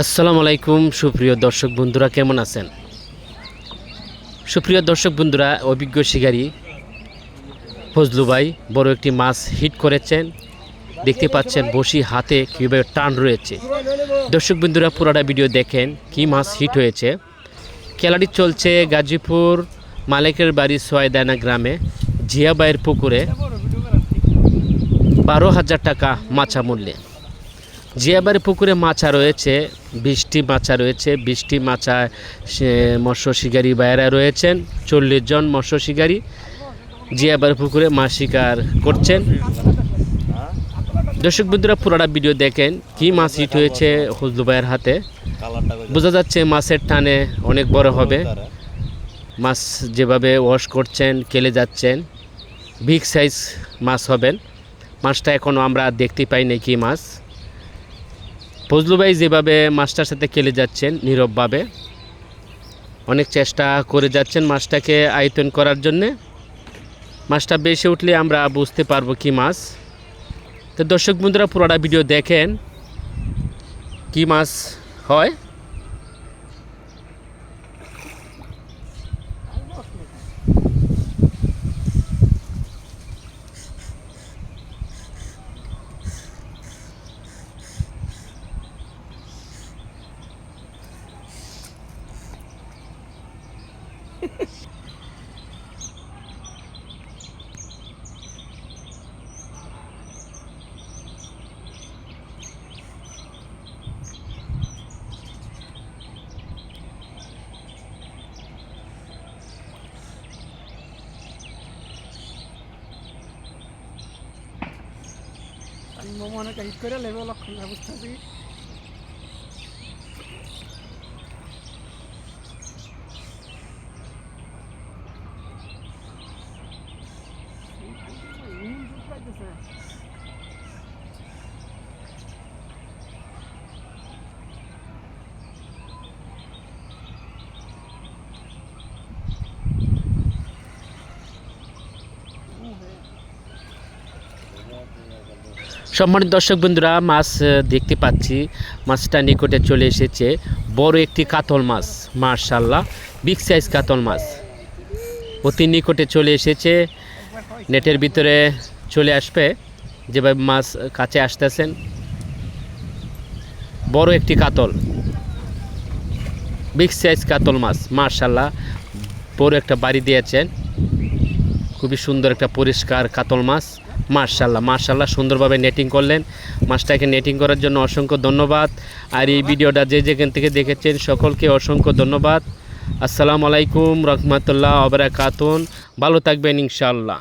আসসালামু আলাইকুম, সুপ্রিয় দর্শক বন্ধুরা, কেমন আছেন? সুপ্রিয় দর্শক বন্ধুরা, অভিজ্ঞ শিকারী ফজলু ভাই বড় একটি মাছ হিট করেছেন। দেখতে পাচ্ছেন বসি হাতে কীভাবে টান রয়েছে। দর্শক বন্ধুরা, পুরাটা ভিডিও দেখেন কি মাছ হিট হয়েছে। খেলাটি চলছে গাজীপুর মালিকের বাড়ি সোয়াইদানা গ্রামে, জিয়াবাইয়ের পুকুরে। বারো হাজার টাকা মাছা মূল্যে। জিয়াবাড়ি পুকুরে মাছা রয়েছে, বৃষ্টি মাছা রয়েছে, বৃষ্টি মাছা মৎস্য শিকারী বাইরা রয়েছেন, চল্লিশ জন মৎস্য শিকারী জিয়াবাড়ি পুকুরে মাছ শিকার করছেন। দর্শক বন্ধুরা, পুরোটা ভিডিও দেখেন, কি মাছ হিট হয়েছে হজলু ভাইয়ের হাতে। বোঝা যাচ্ছে মাছের টানে অনেক বড় হবে। মাছ যেভাবে ওয়াশ করছেন, কেলে যাচ্ছেন বিগ সাইজ মাছ হবেন। মাছটা এখনও আমরা দেখতে পাই নাই কি মাছ। ফজলু ভাই যেভাবে মাছটার সাথে খেলে যাচ্ছেন নীরবভাবে, অনেক চেষ্টা করে যাচ্ছেন মাছটাকে আয়তন করার জন্যে। মাছটা বেশি উঠলে আমরা বুঝতে পারব কি মাছ। তো দর্শক বন্ধুরা পুরোটা ভিডিও দেখেন কি মাছ হয়। আমি মনে হিট করে লেবে লক্ষণ ব্যবস্থা আছি সম্মানিত দর্শক বন্ধুরা, মাছ দেখতে পাচ্ছি। মাছটা নিকটে চলে এসেছে। বড় একটি কাতল মাছ মার্শাল্লাহ বিগ সাইজ কাতল মাছ। অতি নিকটে চলে এসেছে। নেটের ভিতরে চলে আসবে, যেভাবে মাছ কাছে আসতেছেন। বড় একটি কাতল। বিগ সাইজ কাতল মাছ মার্শাল্লাহ বড় একটা বাড়ি দিয়েছেন। খুবই সুন্দর একটা পরিষ্কার কাতল মাছ মার্শাল্লাহ মার্শাল্লাহ সুন্দরভাবে নেটিং করলেন। মাছটাকে নেটিং করার জন্য অসংখ্য ধন্যবাদ। আর এই ভিডিওটা যে যেখান থেকে দেখেছেন, সকলকে অসংখ্য ধন্যবাদ। আসসালামু আলাইকুম, রহমতুল্লাহ, অবরাকাতুন। ভালো থাকবেন, ইনশাআল্লাহ।